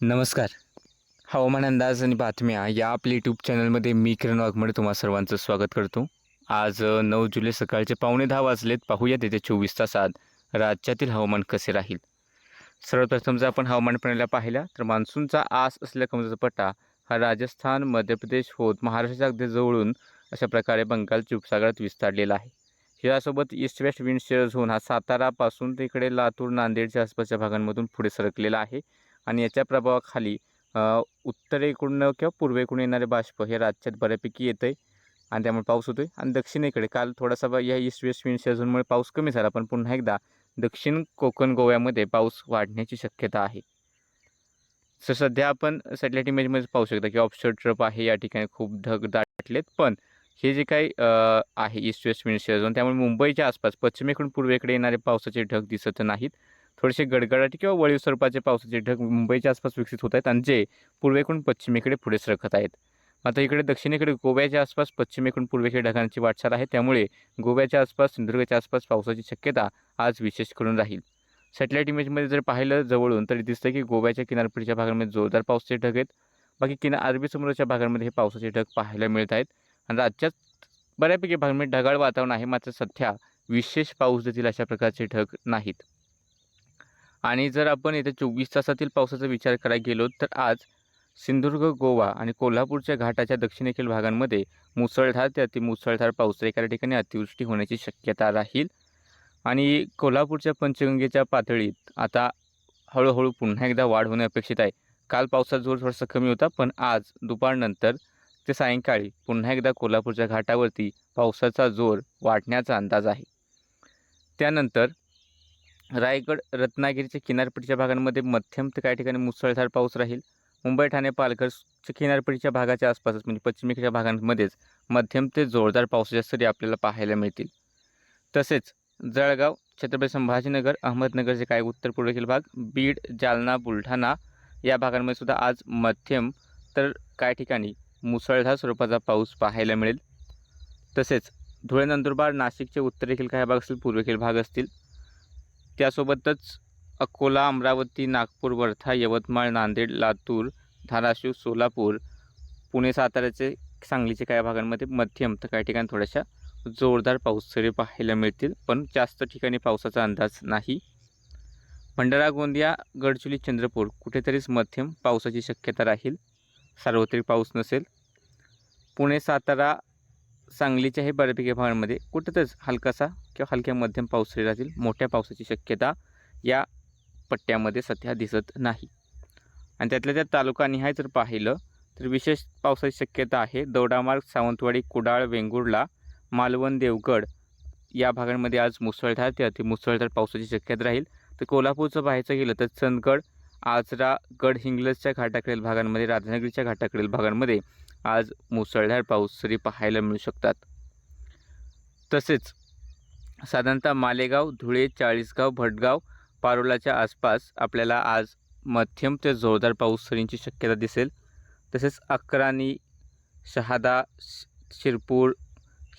नमस्कार. हवामान अंदाज आणि बातम्या या आपल्या यूट्यूब चॅनलमध्ये मी किरण वाघमडे तुम्हा सर्वांचं स्वागत करतो. आज नऊ जुलै सकाळचे पावणे दहा वाजलेत. पाहूयात येत्या चोवीस तासात राज्यातील हवामान कसे राहील. सर्वप्रथम जर आपण हवामान प्रणालीला पाहिल्या तर मान्सूनचा आस असलेला कमजाचा पट्टा हा राजस्थान मध्य प्रदेश होत महाराष्ट्राच्या अगदी जवळून अशा प्रकारे बंगालच्या उपसागरात विस्तारलेला आहे. यासोबत east west wind shear zone हा सातारापासून तिकडे लातूर नांदेडच्या आसपासच्या भागांमधून पुढे सरकलेला आहे. आणि याच्या प्रभावाखाली उत्तरेकडून किंवा पूर्वेकडून येणारे बाष्प हे राज्यात बऱ्यापैकी येतं आहे आणि त्यामुळे पाऊस होतो आहे आणि दक्षिणेकडे काल थोडासा बा- या ईस्ट वेस्ट विंड सीझनमुळे पाऊस कमी झाला पण पुन्हा एकदा दक्षिण कोकण गोव्यामध्ये पाऊस वाढण्याची शक्यता आहे. सर सध्या आपण सॅटेलाईट इमेजमध्ये पाहू शकता की ऑफशोर ट्रप आहे या ठिकाणी खूप ढग दाटलेत. पण हे जे काही आहे ईस्ट वेस्ट विंड सीझन त्यामुळे मुंबईच्या आसपास पश्चिमेकडून पूर्वेकडे येणारे पावसाचे ढग दिसत नाहीत. थोडेसे गडगडाटी किंवा वळीव स्वरूपाचे पावसाचे ढग मुंबईच्या आसपास विकसित होत आहेत आणि जे पूर्वेकडून पश्चिमेकडे पुढे सरकत आहेत. आता इकडे दक्षिणेकडे गोव्याच्या आसपास पश्चिमेकडून पूर्वेकडे ढगांची वाटचाल आहे. त्यामुळे गोव्याच्या आसपास सिंधुदुर्गाच्या आसपास पावसाची शक्यता आज विशेष करून राहील. सॅटेलाईट इमेजमध्ये जर पाहिलं जवळून तरी दिसतं की गोव्याच्या किनारपट्टीच्या भागांमध्ये जोरदार पावसाचे ढग आहेत. बाकी किना अरबी समुद्राच्या भागांमध्ये हे पावसाचे ढग पाहायला मिळत आहेत. आणि राज्यात बऱ्यापैकी भागांमध्ये ढगाळ वातावरण आहे मात्र सध्या विशेष पाऊस देतील अशा प्रकारचे ढग नाहीत. आणि जर आपण येत्या चोवीस तासातील पावसाचा विचार करायला गेलो तर आज सिंधुदुर्ग गोवा आणि कोल्हापूरच्या घाटाच्या दक्षिणेकडील भागांमध्ये मुसळधार ते अतिमुसळधार पाऊस एका ठिकाणी अतिवृष्टी होण्याची शक्यता राहील. आणि कोल्हापूरच्या पंचगंगेच्या पातळीत आता हळूहळू पुन्हा एकदा वाढ होणे अपेक्षित आहे. काल पावसाचा जोर थोडासा कमी होता पण आज दुपारनंतर ते सायंकाळी पुन्हा एकदा कोल्हापूरच्या घाटावरती पावसाचा जोर वाढण्याचा अंदाज आहे. त्यानंतर रायगड रत्नागिरीच्या किनारपट्टीच्या भागांमध्ये मध्यम ते काही ठिकाणी मुसळधार पाऊस राहील. मुंबई ठाणे पालघरच्या किनारपट्टीच्या भागाच्या आसपासच म्हणजे पश्चिमेकडच्या भागांमध्येच मध्यम ते जोरदार पावसाच्या सरी आपल्याला पाहायला मिळतील. तसेच जळगाव छत्रपती संभाजीनगर अहमदनगरचे काही उत्तर पूर्वेकडील भाग बीड जालना बुलढाणा या भागांमध्ये सुद्धा आज मध्यम तर काही ठिकाणी मुसळधार स्वरूपाचा पाऊस पाहायला मिळेल. तसेच धुळे नंदुरबार नाशिकचे उत्तरेखील काही भाग असतील पूर्वेखील भाग असतील त्यासोबतच अकोला अमरावती नागपूर वर्धा यवतमाळ नांदेड लातूर धाराशिव सोलापूर पुणे साताऱ्याचे सांगलीचे काही भागांमध्ये मध्यम तर काही ठिकाणी थोड्याशा जोरदार पाऊस सरी पाहायला मिळतील पण जास्त ठिकाणी पावसाचा अंदाज नाही. भंडारा गोंदिया गडचिरोली चंद्रपूर कुठेतरीच मध्यम पावसाची शक्यता राहील. सार्वत्रिक पाऊस नसेल. पुणे सातारा सांगलीच्या हे बऱ्यापैकी भागांमध्ये कुठंतच हलकासा किंवा हलक्या मध्यम पाऊस राहतील मोठ्या पावसाची शक्यता या पट्ट्यामध्ये सध्या दिसत नाही. आणि त्यातल्या त्यात तालुकानिहाय जर पाहिलं तर विशेष पावसाची शक्यता आहे दौडामार्ग सावंतवाडी कुडाळ वेंगुर्ला मालवण देवगड या भागांमध्ये आज मुसळधार ते अतिमुसळधार पावसाची शक्यता राहील. तर कोल्हापूरचं पाहायचं गेलं तर चंदगड आजरा गडहिंग्लजच्या घाटाकडील भागांमध्ये राधानगरीच्या घाटाकडील भागांमध्ये आज मुसळधार पाऊस सरी पाहायला मिळू शकतात. तसेच साधारणतः मालेगाव धुळे चाळीसगाव भटगाव पारोलाच्या आसपास आपल्याला आज मध्यम ते जोरदार पाऊस सरींची शक्यता दिसेल. तसेच अकराणी शहादा शि- शिरपूर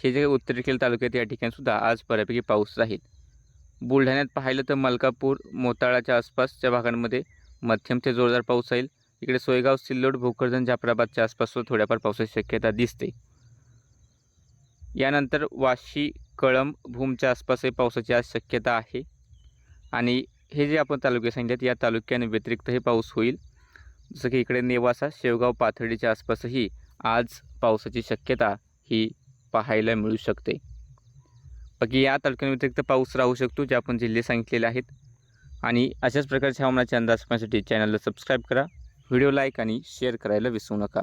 हे जे उत्तरेकडील तालुक्यात या ठिकाणीसुद्धा आज बऱ्यापैकी पाऊस राहील. बुलढाण्यात पाहिलं तर मलकापूर मोताळाच्या आसपासच्या भागांमध्ये मध्यम ते जोरदार पाऊस राहील. इकडे सोयगाव सिल्लोड भोकरदन जाफराबादच्या आसपास थोड्याफार पावसाची शक्यता दिसते. यानंतर वाशी कळंब भूमच्या आसपासही पावसाची आज शक्यता आहे. आणि हे जे आपण तालुके सांगितलेत या तालुक्याने व्यतिरिक्तही पाऊस होईल. जसं की इकडे नेवासा शेवगाव पाथर्डीच्या आसपासही आज पावसाची शक्यता ही पाहायला मिळू शकते. बाकी या तालुक्यांव्यतिरिक्त पाऊस राहू शकतो जे आपण जिल्हे सांगितलेले आहेत. आणि अशाच प्रकारच्या हवामानाचे अंदाज पाहण्यासाठी चॅनलला सबस्क्राईब करा. व्हिडिओ लाईक आणि शेअर करायला विसरू नका.